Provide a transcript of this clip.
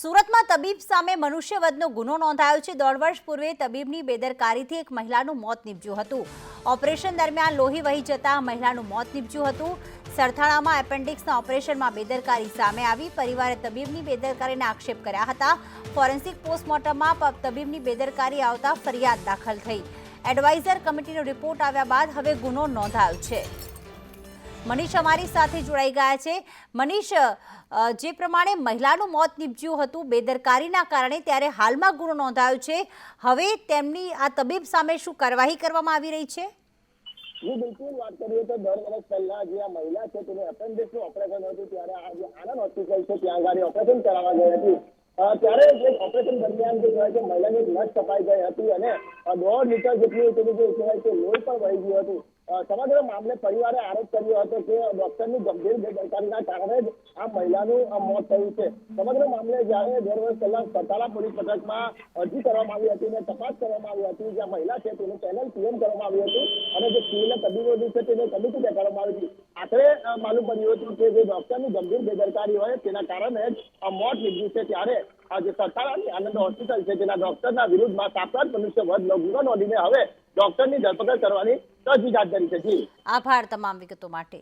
સુરતમાં તબીબ સામે મનુષ્યવધનો ગુનો નોંધાયો છે. દોઢ વર્ષ પૂર્વે તબીબની બેદરકારીથી એક મહિલાનું મોત નીપજ્યું હતું. ઓપરેશન દરમિયાન લોહી વહી જતા મહિલાનું મોત નીપજ્યું હતું. સરથાણામાં એપેન્ડિક્સના ઓપરેશનમાં બેદરકારી સામે આવી. પરિવારે તબીબની બેદરકારીને આક્ષેપ કર્યા હતા. ફોરેન્સિક પોસ્ટમોર્ટમમાં તબીબની બેદરકારી આવતા ફરિયાદ દાખલ થઈ. એડવાઇઝર કમિટીનો રિપોર્ટ આવ્યા બાદ હવે ગુનો નોંધાયો છે. મનીષ અમારી સાથે જોડાઈ ગયા છે. મનીષ જે પ્રમાણે મહિલાનું મોત નીપજ્યું હતું બેદરકારીના કારણે ત્યારે હાલમાં ગુનો નોંધાયો છે. હવે તેમની આ તબીબ સામે શું કાર્યવાહી કરવામાં આવી રહી છે? જી બિલકુલ વાત કરીએ તો દર વર્ષ પહેલા જે આ મહિલા છે તેને appendix નું ઓપરેશન હતું ત્યારે આ જે આનંદ હોસ્પિટલ છે, ત્યાં આગળ ઓપરેશન કરાવવા ગઈ હતી. ત્યારે જે ઓપરેશન દરમિયાન જે કહેવાય છે, મહિલાની નસ કપાઈ ગઈ હતી અને દોઢ લીટર જેટલું તેનું જે કહેવાય છે લોહી પણ વહી ગયું હતું. સમગ્ર મામલે પરિવારે આરોપ કર્યો હતો કે ડોક્ટરની ગંભીર બેદરકારીના કારણે જ આ મહિલાનું મોત થયું છે. સમગ્ર મામલે જ્યારે દર વર્ષ પહેલા સતારા પોલીસ મથકમાં અરજી કરવામાં આવી હતી અને તપાસ કરવામાં આવી હતી જે મહિલા છે તેનું પેનલ પીએમ કરવામાં આવ્યું હતું અને જે સિવિલના તબીબો છે તેને કમિટી બેસાડવામાં આવી હતી. આખરે માલુમ પડ્યું હતું કે જે ડોક્ટરની ગંભીર બેદરકારી હોય તેના કારણે જ આ મોત નીપજ્યું છે. ત્યારે આ જે સતારાની આનંદ હોસ્પિટલ છે તેના ડોક્ટરના વિરુદ્ધમાં સાક્ષાત મનુષ્ય વધનો ગુનો નોંધીને હવે ડોક્ટરની ધરપકડ કરવાની તજવીજ હાથ ધરી છે જી. આભાર તમામ વિગતો માટે.